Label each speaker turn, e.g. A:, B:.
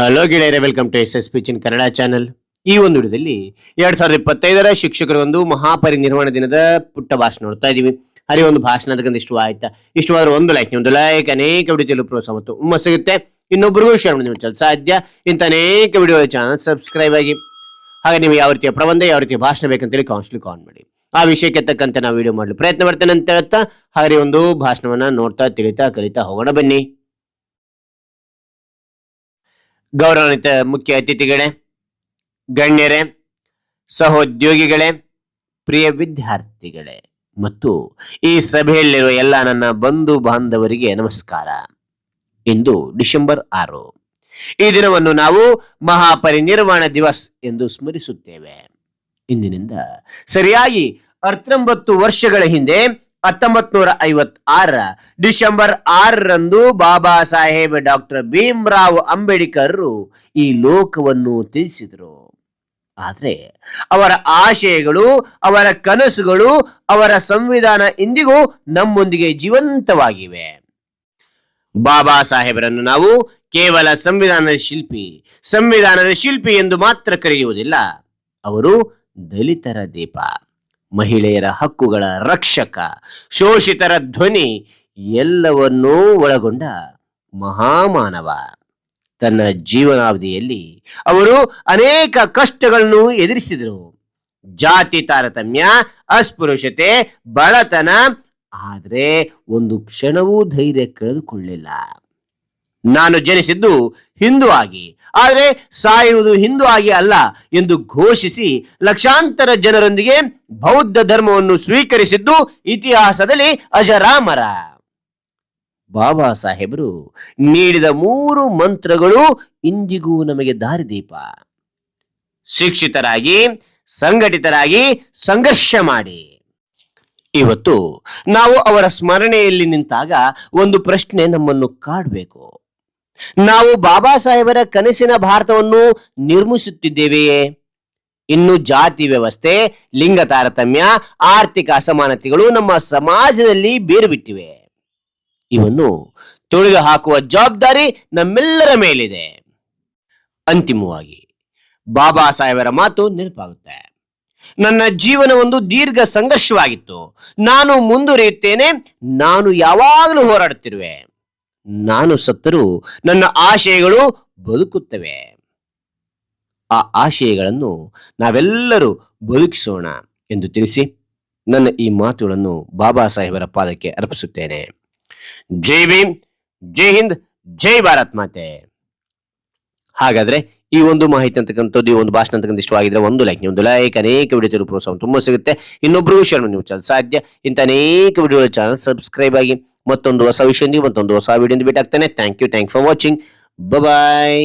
A: Hello ಗೆಳೆಯರೆ welcome to S S P Chin Kannada channel ಈ ಒಂದು ವಿಡಿಯೋದಲ್ಲಿ ಎರಡ್ ಸಾವಿರದ ಇಪ್ಪತ್ತೈದರ ಶಿಕ್ಷಕರ ಒಂದು ಮಹಾಪರಿನಿರ್ವಾಣ ದಿನದ ಪುಟ್ಟ ಭಾಷಣ ನೋಡ್ತಾ ಇದೀವಿ. ಹರಿ ಒಂದು ಭಾಷಣ ಅದಕ್ಕಂತ ಇಷ್ಟ ಆಯ್ತಾ ಇಷ್ಟವಾದ್ರೆ ಒಂದು ಲೈಕ್ ಒಂದು ಲೈಕ್ ಅನೇಕ ವಿಡಿಯೋ ಪ್ರೋತ್ಸಾಹ ಮತ್ತು ಉಮ್ಮ ಸಿಗುತ್ತೆ. ಇನ್ನೊಬ್ಬರಿಗೂ ಶೇರ್ ಮಾಡಿ ನಿಮ್ಮ ಸಾಧ್ಯ ಇಂಥ ಅನೇಕ ವಿಡಿಯೋ ಚಾನಲ್ ಸಬ್ಸ್ಕ್ರೈಬ್ ಆಗಿ. ಹಾಗೆ ನೀವು ಯಾವ ರೀತಿಯ ಪ್ರಬಂಧ, ಯಾವ ರೀತಿಯ ಭಾಷಣ ಬೇಕಂತೇಳಿ ಕಾನ್ಸ್ಟ್ಲಿ ಕಾನ್ ಮಾಡಿ. ಆ ವಿಷಯಕ್ಕೆ ತಕ್ಕಂತೆ ನಾವು ವಿಡಿಯೋ ಮಾಡಲು ಪ್ರಯತ್ನ ಮಾಡ್ತೇನೆ ಅಂತ ಹೇಳ್ತಾ, ಹಾಗೆ ಒಂದು ಭಾಷಣವನ್ನ ನೋಡ್ತಾ, ತಿಳಿತಾ, ಕಲಿತಾ ಹೋಗೋಣ ಬನ್ನಿ. ಗೌರವಾನ್ವಿತ ಮುಖ್ಯ ಅತಿಥಿಗಳೇ, ಗಣ್ಯರೇ, ಸಹೋದ್ಯೋಗಿಗಳೇ, ಪ್ರಿಯ ವಿದ್ಯಾರ್ಥಿಗಳೇ, ಮತ್ತು ಈ ಸಭೆಯಲ್ಲಿರುವ ಎಲ್ಲ ನನ್ನ ಬಂಧು ಬಾಂಧವರಿಗೆ ನಮಸ್ಕಾರ. ಇಂದು ಡಿಸೆಂಬರ್ ಆರು. ಈ ದಿನವನ್ನು ನಾವು ಮಹಾಪರಿನಿರ್ವಾಣ ದಿವಸ್ ಎಂದು ಸ್ಮರಿಸುತ್ತೇವೆ. ಇಂದಿನಿಂದ ಸರಿಯಾಗಿ ಹತ್ತೊಂಬತ್ತು ವರ್ಷಗಳ ಹಿಂದೆ ಹತ್ತೊಂಬತ್ ನೂರ ಐವತ್ತಾರರ ಡಿಸೆಂಬರ್ ಆರರಂದು ಬಾಬಾ ಸಾಹೇಬ್ ಡಾಕ್ಟರ್ ಭೀಮರಾವ್ ಅಂಬೇಡ್ಕರ್ ಈ ಲೋಕವನ್ನು ತಿಳಿಸಿದರು. ಆದರೆ ಅವರ ಆಶಯಗಳು, ಅವರ ಕನಸುಗಳು, ಅವರ ಸಂವಿಧಾನ ಇಂದಿಗೂ ನಮ್ಮೊಂದಿಗೆ ಜೀವಂತವಾಗಿವೆ. ಬಾಬಾ ಸಾಹೇಬರನ್ನು ನಾವು ಕೇವಲ ಸಂವಿಧಾನದ ಶಿಲ್ಪಿ ಸಂವಿಧಾನದ ಶಿಲ್ಪಿ ಎಂದು ಮಾತ್ರ ಕರೆಯುವುದಿಲ್ಲ, ಅವರು ದಲಿತರ ದೀಪ. ಮಹಿಳೆಯರ ಹಕ್ಕುಗಳ ರಕ್ಷಕ, ಶೋಷಿತರ ಧ್ವನಿ ಎಲ್ಲವನ್ನೂ ಒಳಗೊಂಡ ಮಹಾಮಾನವ. ತನ್ನ ಜೀವನಾವಧಿಯಲ್ಲಿ ಅವರು ಅನೇಕ ಕಷ್ಟಗಳನ್ನು ಎದುರಿಸಿದರು. ಜಾತಿ ತಾರತಮ್ಯ, ಅಸ್ಪೃಶ್ಯತೆ, ಬಡತನ, ಆದರೆ ಒಂದು ಕ್ಷಣವೂ ಧೈರ್ಯ ಕಳೆದುಕೊಳ್ಳಿಲ್ಲ. ನಾನು ಜನಿಸಿದ್ದು ಹಿಂದೂ ಆಗಿ. ಆದರೆ ಸಾಯುವುದು ಹಿಂದೂ ಆಗಿ ಅಲ್ಲ ಎಂದು ಘೋಷಿಸಿ ಲಕ್ಷಾಂತರ ಜನರೊಂದಿಗೆ ಬೌದ್ಧ ಧರ್ಮವನ್ನು ಸ್ವೀಕರಿಸಿದ್ದು ಇತಿಹಾಸದಲ್ಲಿ ಅಜರಾಮರ. ಬಾಬಾ ಸಾಹೇಬರು ನೀಡಿದ ಮೂರು ಮಂತ್ರಗಳು ಇಂದಿಗೂ ನಮಗೆ ದಾರಿದೀಪ. ಶಿಕ್ಷಿತರಾಗಿ, ಸಂಘಟಿತರಾಗಿ ಸಂಘರ್ಷ ಮಾಡಿ. ಇವತ್ತು ನಾವು ಅವರ ಸ್ಮರಣೆಯಲ್ಲಿ ನಿಂತಾಗ ಒಂದು ಪ್ರಶ್ನೆ ನಮ್ಮನ್ನು ಕಾಡಬೇಕು. ನಾವು ಬಾಬಾ ಸಾಹೇಬರ ಕನಸಿನ ಭಾರತವನ್ನು ನಿರ್ಮಿಸುತ್ತಿದ್ದೇವೆಯೇ? ಇನ್ನು ಜಾತಿ ವ್ಯವಸ್ಥೆ, ಲಿಂಗ ತಾರತಮ್ಯ, ಆರ್ಥಿಕ ಅಸಮಾನತೆಗಳು ನಮ್ಮ ಸಮಾಜದಲ್ಲಿ ಬೇರು ಬಿಟ್ಟಿವೆ ಇವನ್ನು ತೊಳೆದು ಹಾಕುವ ಜವಾಬ್ದಾರಿ ನಮ್ಮೆಲ್ಲರ ಮೇಲಿದೆ. ಅಂತಿಮವಾಗಿ, ಬಾಬಾ ಸಾಹೇಬರ ಮಾತು ನೆನಪಾಗುತ್ತೆ. ನನ್ನ ಜೀವನ ಒಂದು ದೀರ್ಘ ಸಂಘರ್ಷವಾಗಿತ್ತು. ನಾನು ಮುಂದುವರಿಯುತ್ತೇನೆ, ನಾನು ಯಾವಾಗಲೂ ಹೋರಾಡುತ್ತಿರುವೆ. ನಾನು ಸತ್ತರೂ ನನ್ನ ಆಶಯಗಳು ಬದುಕುತ್ತವೆ. ಆ ಆಶಯಗಳನ್ನು ನಾವೆಲ್ಲರೂ ಬದುಕಿಸೋಣ ಎಂದು ತಿಳಿಸಿ ನನ್ನ ಈ ಮಾತುಗಳನ್ನು ಬಾಬಾ ಸಾಹೇಬರ ಪಾದಕ್ಕೆ ಅರ್ಪಿಸುತ್ತೇನೆ. ಜೈ ಭೀಮ್, ಜೈ ಹಿಂದ್, ಜೈ ಭಾರತ್ ಮಾತೆ. ಹಾಗಾದ್ರೆ ಈ ಒಂದು ಮಾಹಿತಿ ಅಂತಕ್ಕಂಥದ್ದು, ಈ ಒಂದು ಭಾಷಣ ಅಂತಕ್ಕಂಥ ಇಷ್ಟವಾಗಿದ್ರೆ ಒಂದು ಲೈಕ್ ಒಂದು ಲೈಕ್ ಅನೇಕ ವಿಡಿಯೋ ಪ್ರೋತ್ಸಾಹ ತುಂಬ ಸಿಗುತ್ತೆ. ಇನ್ನೊಬ್ಬರು ಶೇರ್ ಮಾಡಿ ನೀವು ಸಾಧ್ಯ. ಇಂಥ ಅನೇಕ ವಿಡಿಯೋ ಚಾನಲ್ ಸಬ್ಸ್ಕ್ರೈಬ್ ಆಗಿ ಮತ್ತೊಂದು ಹೊಸ ವಿಷಯದೊಂದಿಗೆ ಮತ್ತೊಂದು ಹೊಸ ವಿಡಿಯೋದಿಂದ ಭೇಟಿ ಆಗ್ತಾನೆ. Thank you thank for watching bye